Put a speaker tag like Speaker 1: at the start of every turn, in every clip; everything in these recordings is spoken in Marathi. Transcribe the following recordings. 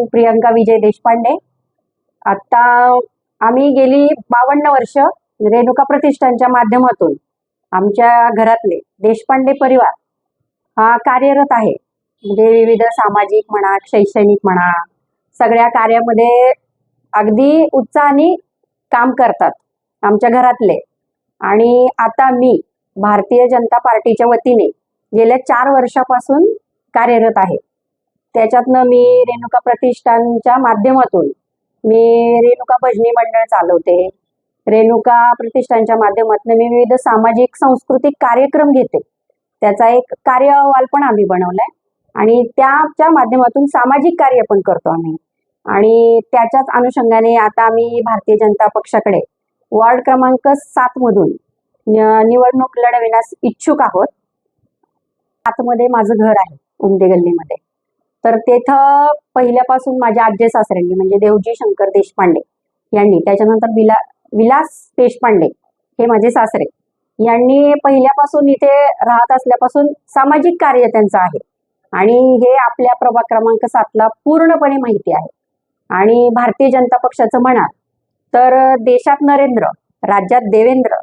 Speaker 1: सौ प्रियंका विजय देशपांडे. आता आम्ही गेली बावन्न वर्ष रेणुका प्रतिष्ठानच्या माध्यमातून आमच्या घरातले देशपांडे परिवार हा कार्यरत आहे. म्हणजे विविध सामाजिक म्हणा शैक्षणिक म्हणा सगळ्या कार्यामध्ये अगदी उत्साहाने काम करतात आमच्या घरातले. आणि आता मी भारतीय जनता पार्टीच्या वतीने गेल्या चार वर्षापासून कार्यरत आहे. त्याच्यातनं मी रेणुका प्रतिष्ठानच्या माध्यमातून मी रेणुका भजनी मंडळ चालवते. रेणुका प्रतिष्ठानच्या माध्यमातून मी विविध सामाजिक सांस्कृतिक कार्यक्रम घेते. त्याचा एक कार्य अहवाल पण आम्ही बनवलाय. आणि त्याच्या माध्यमातून सामाजिक कार्य पण करतो आम्ही. आणि त्याच्याच अनुषंगाने आता आम्ही भारतीय जनता पक्षाकडे वॉर्ड क्रमांक सात मधून निवडणूक लढविण्यास इच्छुक आहोत. आतमध्ये माझं घर आहे उमदे गल्लीमध्ये तर तेथं पहिल्यापासून माझ्या आज्य सासऱ्यांनी म्हणजे देवजी शंकर देशपांडे यांनी त्याच्यानंतर विला विलास देशपांडे हे माझे सासरे यांनी पहिल्यापासून इथे राहत असल्यापासून सामाजिक कार्य त्यांचं आहे. आणि हे आपल्या प्रभाग क्रमांक सातला पूर्णपणे माहिती आहे. आणि भारतीय जनता पक्षाचं म्हणाल तर देशात नरेंद्र राज्यात देवेंद्र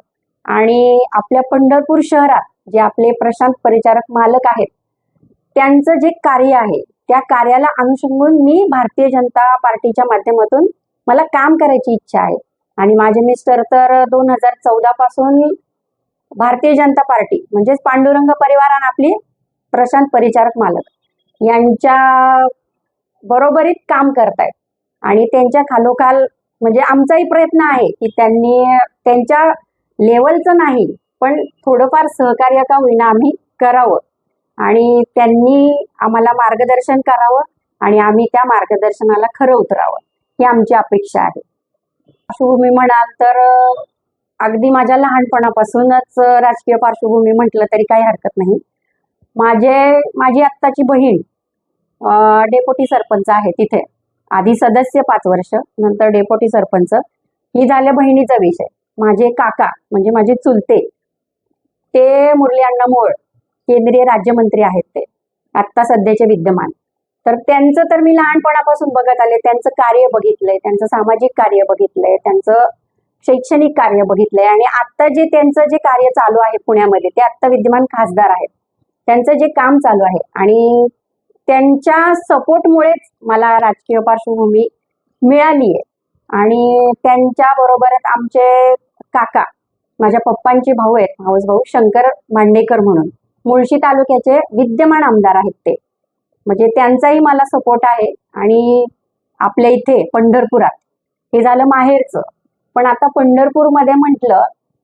Speaker 1: आणि आपल्या पंढरपूर शहरात जे आपले प्रशांत परिचारक मालक आहेत त्यांचं जे कार्य आहे त्या कार्याला अनुषंगून मी भारतीय जनता पार्टीच्या माध्यमातून मला काम करायची इच्छा आहे. आणि माझे मिस्टर तर दोन हजार चौदा पासून भारतीय जनता पार्टी म्हणजेच पांडुरंग परिवारानं आपली प्रशांत परिचारक मालक यांच्या बरोबरीत काम करतायत. आणि त्यांच्या खालोखाल म्हणजे आमचाही प्रयत्न आहे की त्यांनी त्यांच्या लेवलचं नाही पण थोडंफार सहकार्य का होईना आम्ही करावं. आणि त्यांनी आम्हाला मार्गदर्शन करावं आणि आम्ही त्या मार्गदर्शनाला खरं उतरावं ही आमची अपेक्षा आहे. पार्श्वभूमी म्हणाल तर अगदी माझ्या लहानपणापासूनच राजकीय पार्श्वभूमी म्हटलं तरी काही हरकत नाही. माझे माझी आत्ताची बहीण डेपोटी सरपंच आहे तिथे. आधी सदस्य पाच वर्ष नंतर डेपोटी सरपंच. ही झाल्या बहिणीचा विषय. माझे काका म्हणजे माझे चुलते ते मुरली अण्णा मोळ केंद्रीय राज्यमंत्री आहेत ते. आत्ता सध्याचे विद्यमान. तर त्यांचं तर मी लहानपणापासून बघत आले. त्यांचं कार्य बघितलंय त्यांचं सामाजिक कार्य बघितलंय त्यांचं शैक्षणिक कार्य बघितलंय. आणि आत्ता जे त्यांचं जे कार्य चालू आहे पुण्यामध्ये ते आत्ता विद्यमान खासदार आहेत. त्यांचं जे काम चालू आहे आणि त्यांच्या सपोर्टमुळेच मला राजकीय पार्श्वभूमी मिळाली आहे आणि त्यांच्या बरोबरच आमचे काका माझ्या पप्पांचे भाऊ आहेत भाऊस भाऊ शंकर मांडेकर म्हणून. मुळशी तालुक्याचे विद्यमान आमदार आहेत ते. म्हणजे त्यांचाही मला सपोर्ट आहे आणि आपल्या इथे पंढरपुरात. हे झालं माहेरचं. पण आता पंढरपूरमध्ये म्हटलं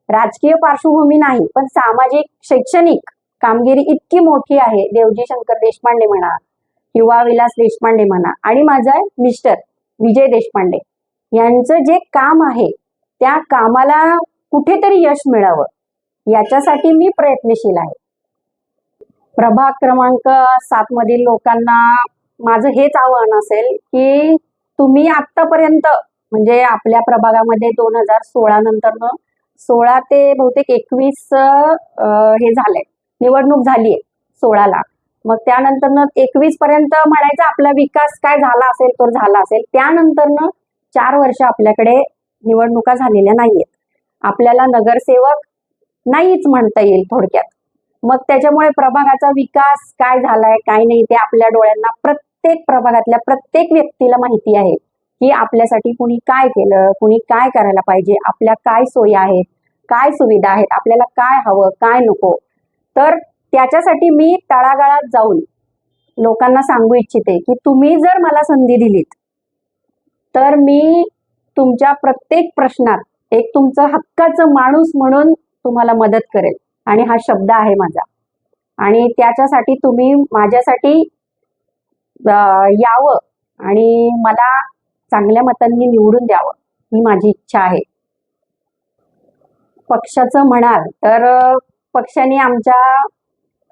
Speaker 1: राजकीय पार्श्वभूमी नाही पण सामाजिक शैक्षणिक कामगिरी इतकी मोठी आहे. देवजी शंकर देशपांडे म्हणा किंवा विलास देशपांडे म्हणा आणि माझा मिस्टर विजय देशपांडे यांचं जे काम आहे त्या कामाला कुठेतरी यश मिळावं याच्यासाठी मी प्रयत्नशील आहे. प्रभाग क्रमांक सात मधील लोकांना माझं हेच आव्हान असेल की तुम्ही आतापर्यंत म्हणजे आपल्या प्रभागामध्ये दोन हजार सोळा नंतरनं सोळा ते बहुतेक एकवीस हे झालंय. निवडणूक झालीये सोळाला. मग त्यानंतरनं एकवीस पर्यंत म्हणायचं आपला विकास काय झाला असेल तर झाला असेल. त्यानंतरनं चार वर्ष आपल्याकडे निवडणुका झालेल्या नाहीयेत. आपल्याला नगरसेवक नाहीच म्हणता येईल थोडक्यात. मग त्याच्यामुळे प्रभागाचा विकास काय झालाय काय नाही ते आपल्या डोळ्यांना प्रत्येक प्रभागातल्या प्रत्येक व्यक्तीला माहिती आहे की आपल्यासाठी कुणी काय केलं कुणी काय करायला पाहिजे आपल्या काय सोयी आहेत काय सुविधा आहेत आपल्याला काय हवं काय नको. तर त्याच्यासाठी मी तळागाळात जाऊन लोकांना सांगू इच्छिते की तुम्ही जर मला संधी दिलीत तर मी तुमच्या प्रत्येक प्रश्नात एक तुमचं हक्काचं माणूस म्हणून तुम्हाला मदत करेल. आणि हा शब्द आहे माझा. आणि त्याच्यासाठी तुम्ही माझ्यासाठी यावं आणि मला चांगल्या मतांनी निवडून द्यावं ही माझी इच्छा आहे. पक्षाचं म्हणाल तर पक्षाने आमच्या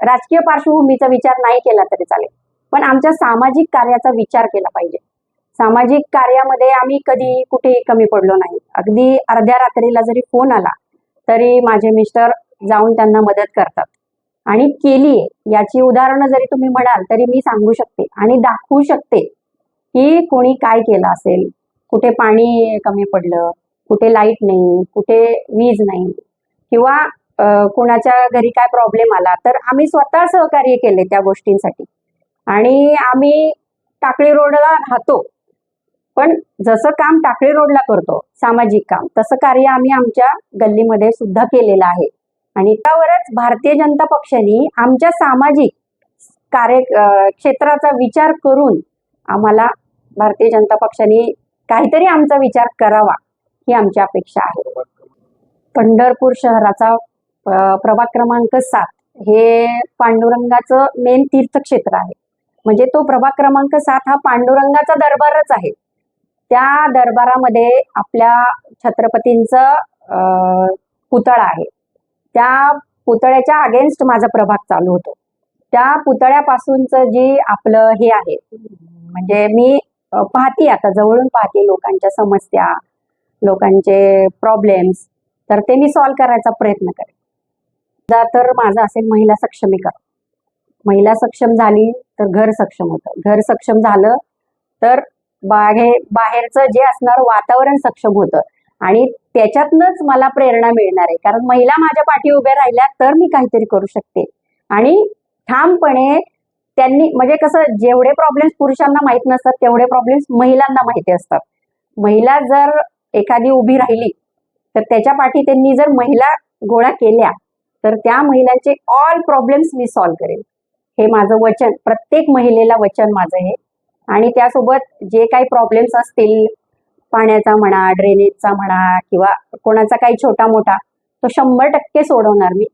Speaker 1: राजकीय पार्श्वभूमीचा विचार नाही केला तरी चालेल. पण आमच्या सामाजिक कार्याचा विचार केला पाहिजे. सामाजिक कार्यामध्ये आम्ही कधी कुठेही कमी पडलो नाही. अगदी अर्ध्या रात्रीला जरी फोन आला तरी माझे मिस्टर जाऊन त्यांना मदत करतात. आणि केली याची उदाहरणं जरी तुम्ही म्हणाल तरी मी सांगू शकते आणि दाखवू शकते की कोणी काय केलं असेल. कुठे पाणी कमी पडलं कुठे लाइट नाही कुठे वीज नाही किंवा कोणाच्या घरी काय प्रॉब्लेम आला तर आम्ही स्वतः सहकार्य केले त्या गोष्टींसाठी. आणि आम्ही टाकळी रोडला राहतो. पण जसं काम टाकळी रोडला करतो सामाजिक काम तसं कार्य आम्ही आमच्या गल्लीमध्ये सुद्धा केलेलं आहे. आणि त्यावरच भारतीय जनता पक्षाने आमच्या सामाजिक कार्य क्षेत्राचा विचार करून आम्हाला भारतीय जनता पक्षाने काहीतरी आमचा विचार करावा ही आमची अपेक्षा आहे. पंढरपूर शहराचा प्रभाग क्रमांक सात हे पांडुरंगाचं मेन तीर्थक्षेत्र आहे. म्हणजे तो प्रभाग क्रमांक सात हा पांडुरंगाचा दरबारच आहे. त्या दरबारामध्ये आपल्या छत्रपतींचं पुतळा आहे. त्या पुतळ्याच्या अगेन्स्ट माझा प्रभाग चालू होतो. त्या पुतळ्यापासूनचं जी आपलं हे आहे म्हणजे मी पाहते आता जवळून पाहते लोकांच्या समस्या लोकांचे प्रॉब्लेम्स तर ते मी सॉल्व करायचा प्रयत्न करेन. तर माझं असेल महिला सक्षमीकरण महिला सक्षम झाली तर घर सक्षम होतं. घर सक्षम झालं तर बाहेर बाहेरचं जे असणारं वातावरण सक्षम होतं. आणि त्याच्यातनंच मला प्रेरणा मिळणार आहे. कारण महिला माझ्या पाठी उभ्या राहिल्या तर मी काहीतरी करू शकते. आणि ठामपणे त्यांनी म्हणजे कसं जेवढे प्रॉब्लेम्स पुरुषांना माहीत नसतात तेवढे प्रॉब्लेम्स महिलांना माहिती असतात. महिला जर एखादी उभी राहिली तर त्याच्या पाठी त्यांनी जर महिला गोळा केल्या तर त्या महिलांचे ऑल प्रॉब्लेम्स मी सॉल्व करेन हे माझं वचन प्रत्येक महिलेला वचन माझं हे आणि त्यासोबत जे काही प्रॉब्लेम्स असतील पाण्याचा म्हणा ड्रेनेजचा म्हणा किंवा कोणाचा काही छोटा मोठा तो शंभर टक्के सोडवणार मी.